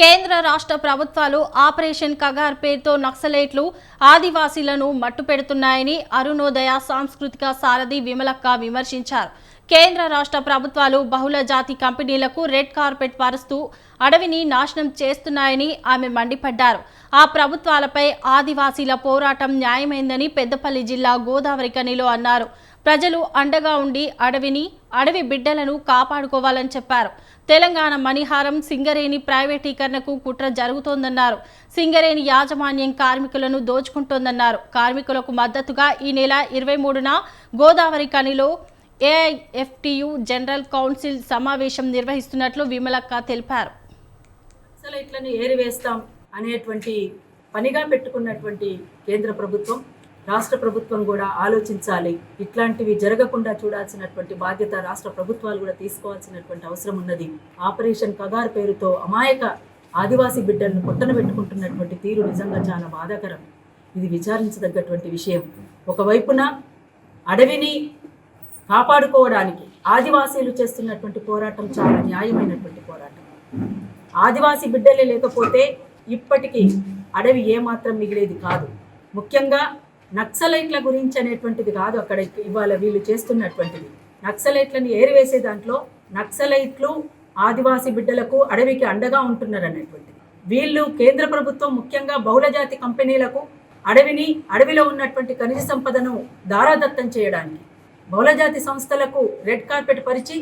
కేంద్ర రాష్ట్ర ప్రభుత్వాలు ఆపరేషన్ కగార్ పేరుతో నక్సలైట్లు ఆదివాసీలను మట్టుపెడుతున్నాయని అరుణోదయ సాంస్కృతిక సారథి విమలక్క విమర్శించారు. కేంద్ర రాష్ట్ర ప్రభుత్వాలు బహుళ జాతి కంపెనీలకు రెడ్ కార్పెట్ పరుస్తూ అడవిని నాశనం చేస్తున్నాయని ఆమె మండిపడ్డారు. ఆ ప్రభుత్వాలపై ఆదివాసీల పోరాటం న్యాయమైందని పెద్దపల్లి జిల్లా గోదావరి కనిలో అన్నారు. ప్రజలు అండగా ఉండి అడవిని అడవి బిడ్డలను కాపాడుకోవాలని చెప్పారు. తెలంగాణ మణిహారం సింగరేణి ప్రైవేటీకరణకు కుట్ర జరుగుతోందన్నారు. సింగరేణి యాజమాన్యం కార్మికులను దోచుకుంటోందన్నారు. కార్మికులకు మద్దతుగా ఈ నెల ఇరవై మూడున గోదావరి కనిలో ఏఐఎఫ్టియు జనరల్ కౌన్సిల్ సమావేశం నిర్వహిస్తున్నట్లు విమలక్క తెలిపారు. నక్సలైట్లను ఏరివేస్తాం అనేటువంటి పనిగా పెట్టుకున్నటువంటి కేంద్ర ప్రభుత్వం రాష్ట్ర ప్రభుత్వం కూడా ఆలోచించాలి. ఇట్లాంటివి జరగకుండా చూడాల్సినటువంటి బాధ్యత రాష్ట్ర ప్రభుత్వాలు కూడా తీసుకోవాల్సినటువంటి అవసరం ఉన్నది. ఆపరేషన్ కగార్ పేరుతో అమాయక ఆదివాసీ బిడ్డలను పొట్టన పెట్టుకుంటున్నటువంటి తీరు నిజంగా చాలా బాధాకరం. ఇది విచారించదగ్గటువంటి విషయం. ఒకవైపున అడవిని కాపాడుకోవడానికి ఆదివాసీలు చేస్తున్నటువంటి పోరాటం చాలా న్యాయమైనటువంటి పోరాటం. ఆదివాసీ బిడ్డలే లేకపోతే ఇప్పటికీ అడవి ఏమాత్రం మిగిలేది కాదు. ముఖ్యంగా నక్సలైట్ల గురించి అనేటువంటిది కాదు అక్కడ ఇవాళ వీళ్ళు చేస్తున్నటువంటిది. నక్సలైట్లను ఏరివేసే దాంట్లో నక్సలైట్లు ఆదివాసీ బిడ్డలకు అడవికి అండగా ఉంటున్నారు అనేటువంటిది వీళ్ళు కేంద్ర ప్రభుత్వం ముఖ్యంగా బహుళజాతి కంపెనీలకు అడవిని అడవిలో ఉన్నటువంటి ఖనిజ సంపదను దారాదత్తం చేయడానికి బహుళజాతి సంస్థలకు రెడ్ కార్పెట్ పరిచి